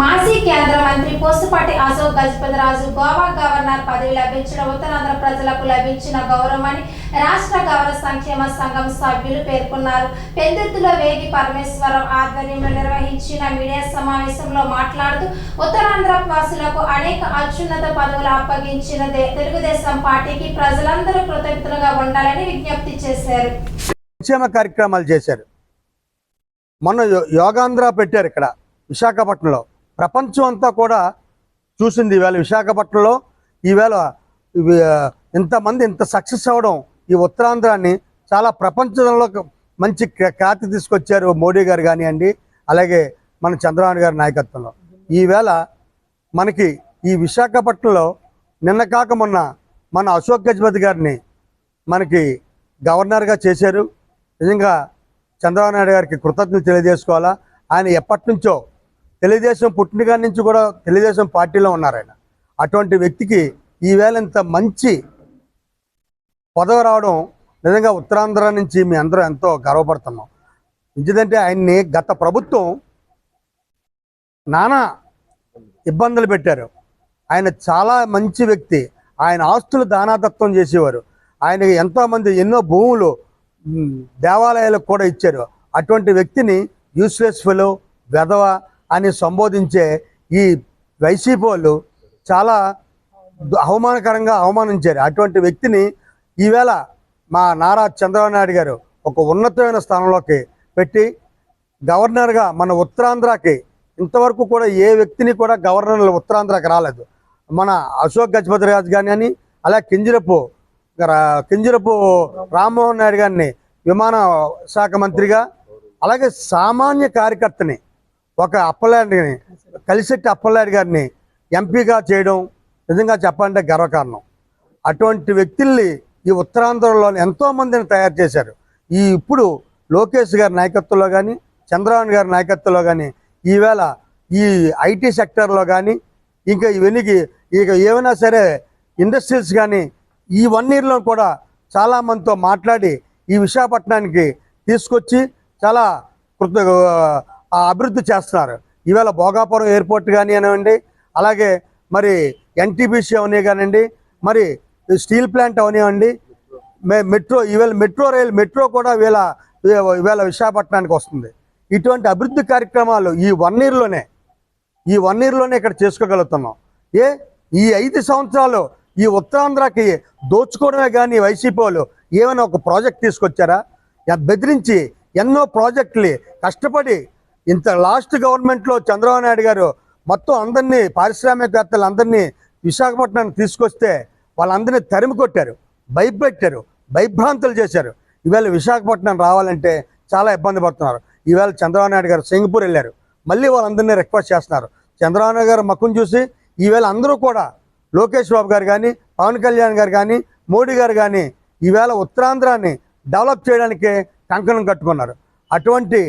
మాజీ కేంద్ర మంత్రి పోస్తుపాటి అశోక్ గజపతిరాజు గోవా గవర్నర్ పదవి లభించడం ఉత్తరాంధ్ర ప్రజలకు లభించిన గౌరవమని రాష్ట్ర గౌరవ సంక్షేమ సంఘం సభ్యులు పేర్కొన్నారు. పెద్దెత్తులో వేగి పరమేశ్వరం ఆధ్వర్యంలో నిర్వహించిన మీడియా సమావేశంలో మాట్లాడుతూ ఉత్తరాంధ్ర వాసులకు అనేక అత్యున్నత పదవులు అప్పగించిన తెలుగుదేశం పార్టీకి ప్రజలందరూ కృతజ్ఞతలుగా ఉండాలని విజ్ఞప్తి చేశారు. సంక్షేమ కార్యక్రమాలు చేశారు. మొన్న యో- యోగాంధ్ర పెట్టారు ఇక్కడ విశాఖపట్నంలో. ప్రపంచం అంతా కూడా చూసింది ఈవేళ విశాఖపట్నంలో. ఈవేళ ఇంతమంది ఇంత సక్సెస్ అవ్వడం ఈ ఉత్తరాంధ్రాన్ని చాలా ప్రపంచంలో మంచి ఖ్యాతి తీసుకొచ్చారు మోడీ గారు కానివ్వండి అలాగే మన చంద్రబాబు గారి నాయకత్వంలో. ఈవేళ మనకి ఈ విశాఖపట్నంలో నిన్న కాక మొన్న మన అశోక్ గజపతి గారిని మనకి గవర్నర్గా చేశారు. నిజంగా చంద్రబాబు నాయుడు గారికి కృతజ్ఞతలు తెలియజేసుకోవాలా. ఆయన ఎప్పటి నుంచో తెలుగుదేశం పుట్టినగా నుంచి కూడా తెలుగుదేశం పార్టీలో ఉన్నారు ఆయన. అటువంటి వ్యక్తికి ఈవేళ ఇంత మంచి పదవి రావడం నిజంగా ఉత్తరాంధ్ర నుంచి మీ అందరూ ఎంతో గర్వపడుతున్నాం. ఎందుకంటే ఆయన్ని గత ప్రభుత్వం నానా ఇబ్బందులు పెట్టారు. ఆయన చాలా మంచి వ్యక్తి. ఆయన ఆస్తులు దానాతత్వం చేసేవారు. ఆయన ఎంతోమంది ఎన్నో భూములు దేవాలయాలకు కూడా ఇచ్చారు. అటువంటి వ్యక్తిని యూస్లెస్ ఫెలో వెధవ అని సంబోధించే ఈ వైసీపీ వాళ్ళు చాలా అవమానకరంగా అవమానించారు. అటువంటి వ్యక్తిని ఈవేళ మా నారా చంద్రబాబు నాయుడు గారు ఒక ఉన్నతమైన స్థానంలోకి పెట్టి గవర్నర్గా మన ఉత్తరాంధ్రకి ఇంతవరకు కూడా ఏ వ్యక్తిని కూడా గవర్నర్ ఉత్తరాంధ్రకి రాలేదు. మన అశోక్ గజపతి రాజు గారిని అలా కింజరపు కింజరపు రామ్మోహన్ నాయుడు గారిని విమాన శాఖ మంత్రిగా అలాగే సామాన్య కార్యకర్తని ఒక అప్పలాంటిని కలిసెట్టి అప్పలాంటి గారిని ఎంపీగా చేయడం నిజంగా చెప్పాలంటే గర్వకారణం. అటువంటి వ్యక్తుల్ని ఈ ఉత్తరాంధ్రలో ఎంతో మందిని తయారు చేశారు. ఈ ఇప్పుడు లోకేష్ గారి నాయకత్వంలో కానీ చంద్రబాబు గారి నాయకత్వంలో కానీ ఈవేళ ఈ ఐటీ సెక్టర్లో కానీ ఇంకా ఇవన్నీ ఇక ఏమైనా సరే ఇండస్ట్రీస్ కానీ ఈ వన్ ఇయర్లో కూడా చాలామందితో మాట్లాడి ఈ విశాఖపట్నానికి తీసుకొచ్చి చాలా కృత అభివృద్ధి చేస్తున్నారు. ఈవేళ భోగాపురం ఎయిర్పోర్ట్ కానివ్వండి అలాగే మరి ఎన్టీపీసీ అవని కానివ్వండి మరి స్టీల్ ప్లాంట్ అవనివ్వండి మే- మెట్రో ఈవేళ మెట్రో రైల్ మెట్రో కూడా వీళ్ళ ఈవేళ విశాఖపట్నానికి వస్తుంది. ఇటువంటి అభివృద్ధి కార్యక్రమాలు ఈ వన్ ఇయర్లోనే ఈ వన్ ఇయర్లోనే ఇక్కడ చేసుకోగలుగుతున్నాం. ఏ ఈ ఐదు సంవత్సరాలు ఈ ఉత్తరాంధ్రకి దోచుకోవడమే కానీ వైసీపీ వాళ్ళు ఏమైనా ఒక ప్రాజెక్ట్ తీసుకొచ్చారా? బెదిరించి ఎన్నో ప్రాజెక్టులు కష్టపడి ఇంత లాస్ట్ గవర్నమెంట్లో చంద్రబాబు నాయుడు గారు మొత్తం అందరినీ పారిశ్రామికవేత్తలు అందరినీ విశాఖపట్నానికి తీసుకొస్తే వాళ్ళందరినీ తరిమి కొట్టారు భయపెట్టారు భయభ్రాంతులు చేశారు. ఈవేళ విశాఖపట్నం రావాలంటే చాలా ఇబ్బంది పడుతున్నారు. ఈవేళ చంద్రబాబు నాయుడు గారు సింగపూర్ వెళ్ళారు. మళ్ళీ వాళ్ళందరినీ రిక్వెస్ట్ చేస్తున్నారు. చంద్రబాబు నాయుడు గారు మక్కును చూసి ఈవేళ అందరూ కూడా లోకేష్ బాబు గారు కానీ పవన్ కళ్యాణ్ గారు కానీ మోడీ గారు కానీ ఈవేళ ఉత్తరాంధ్రాన్ని డెవలప్ చేయడానికి కంకణం కట్టుకున్నారు. అటువంటి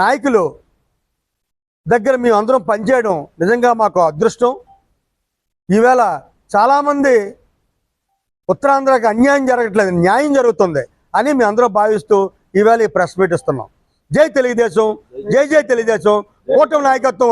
నాయకులు దగ్గర మేము అందరం పనిచేయడం నిజంగా మాకు అదృష్టం. ఈవేళ చాలామంది ఉత్తరాంధ్రకి అన్యాయం జరగట్లేదు న్యాయం జరుగుతుంది అని మేము అందరం భావిస్తూ ఈవేళ ఈ ప్రెస్ మీట్ ఇస్తున్నాం. జై తెలుగుదేశం జై జై తెలుగుదేశం కూటమి నాయకత్వం